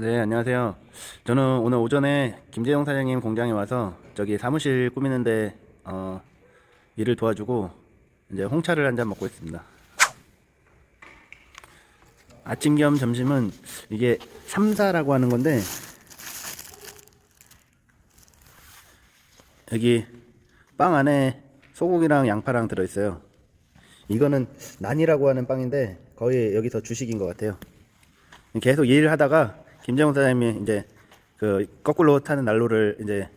네, 안녕하세요. 저는 오늘 오전에 김재용 사장님 공장에 와서 저기 사무실 꾸미는데 어, 일을 도와주고 이제 홍차를 한 잔 먹고 있습니다. 아침 겸 점심은 이게 삼사라고 하는 건데 여기 빵 안에 소고기랑 양파랑 들어있어요. 이거는 난이라고 하는 빵인데 거의 여기서 주식인 것 같아요. 계속 일을 하다가 김재용 사장님이 이제 그 거꾸로 타는 난로를 이제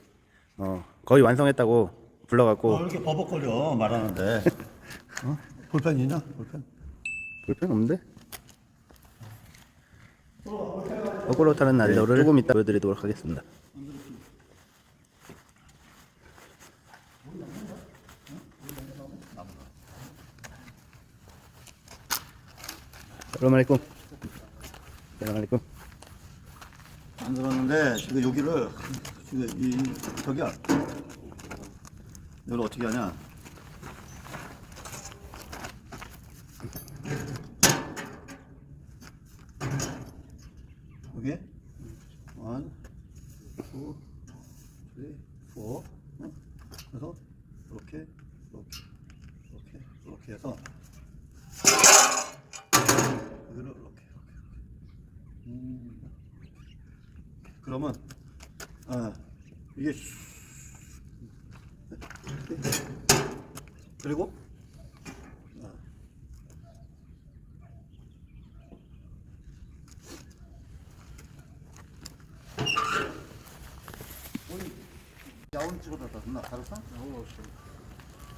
어 거의 완성했다고 불러갖고 어, 이렇게 버벅거려 말하는데 어? 볼펜 있냐? 볼펜? 불편 없는데? 거꾸로 타는 난로를 조금 이따 보여드리도록 하겠습니다. 사람알레 이쿰 사람알레이쿰 안 들었는데 지금 여기를 지금 이 저기야 이걸 어떻게 하냐? 여기 원, 투, 쓰리, 포. 어? 그래서 이렇게 이렇게 이렇게 이렇게 해서 여기를 이렇게 이렇게 음. 그러면 아 이게 그리고 아. 야온 찍어다 나 다르다?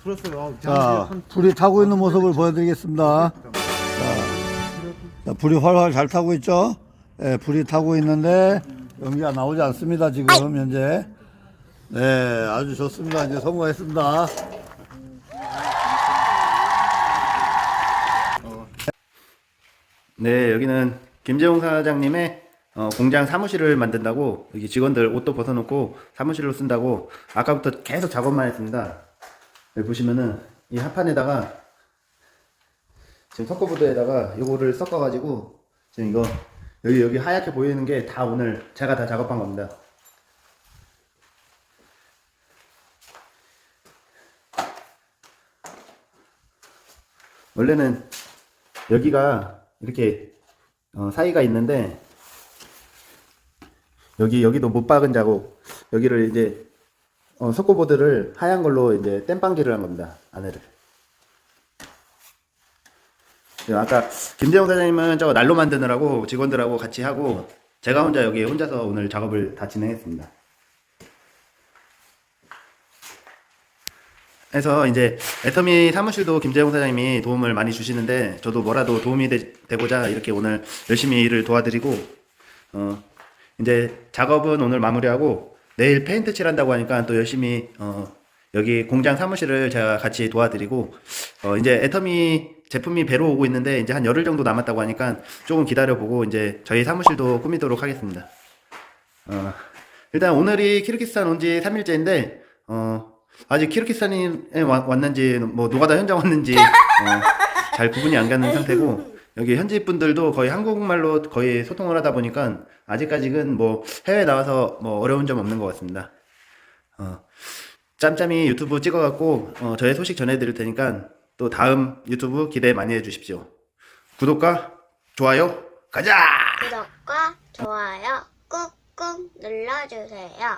들었어요. 자, 불이 타고 있는 모습을 보여드리겠습니다. 자, 자, 불이 활활 잘 타고 있죠? 예, 불이 타고 있는데 연기가 나오지 않습니다. 지금 현재. 네, 아주 좋습니다. 이제 성공했습니다. 네, 여기는 김재용 사장님의 어, 공장 사무실을 만든다고 여기 직원들 옷도 벗어놓고 사무실로 쓴다고 아까부터 계속 작업만 했습니다. 여기 보시면은 이 합판에다가 지금 석고보드에다가 요거를 섞어가지고 지금 이거 여기 여기 하얗게 보이는 게 다 오늘 제가 다 작업한 겁니다. 원래는 여기가 이렇게 어, 사이가 있는데 여기 여기도 못 박은 자국 여기를 이제 어, 석고보드를 하얀 걸로 이제 땜빵질을 한 겁니다 안에를 예, 아까 김재용 사장님은 저거 난로 만드느라고 직원들하고 같이 하고 제가 혼자 여기 혼자서 오늘 작업을 다 진행했습니다. 그래서 이제 애터미 사무실도 김재용 사장님이 도움을 많이 주시는데 저도 뭐라도 도움이 되, 고자 이렇게 오늘 열심히 일을 도와드리고 어 이제 작업은 오늘 마무리하고 내일 페인트 칠한다고 하니까 또 열심히 어 여기 공장 사무실을 제가 같이 도와드리고 어 이제 애터미 제품이 배로 오고 있는데 이제 한 열흘 정도 남았다고 하니까 조금 기다려보고 이제 저희 사무실도 꾸미도록 하겠습니다. 어 일단 오늘이 키르기스탄 온 지 3일째인데 어 아직 키르기스탄에 와- 왔는지 뭐 노가다 현장 왔는지 어, 잘 구분이 안 가는 상태고 여기 현지 분들도 거의 한국말로 거의 소통을 하다 보니까 아직까지는 뭐 해외 나와서 뭐 어려운 점 없는 것 같습니다. 어, 짬짬이 유튜브 찍어갖고 어, 저의 소식 전해드릴 테니까 또 다음 유튜브 기대 많이 해주십시오. 구독과 좋아요 가자! 구독과 좋아요 꾹꾹 눌러주세요.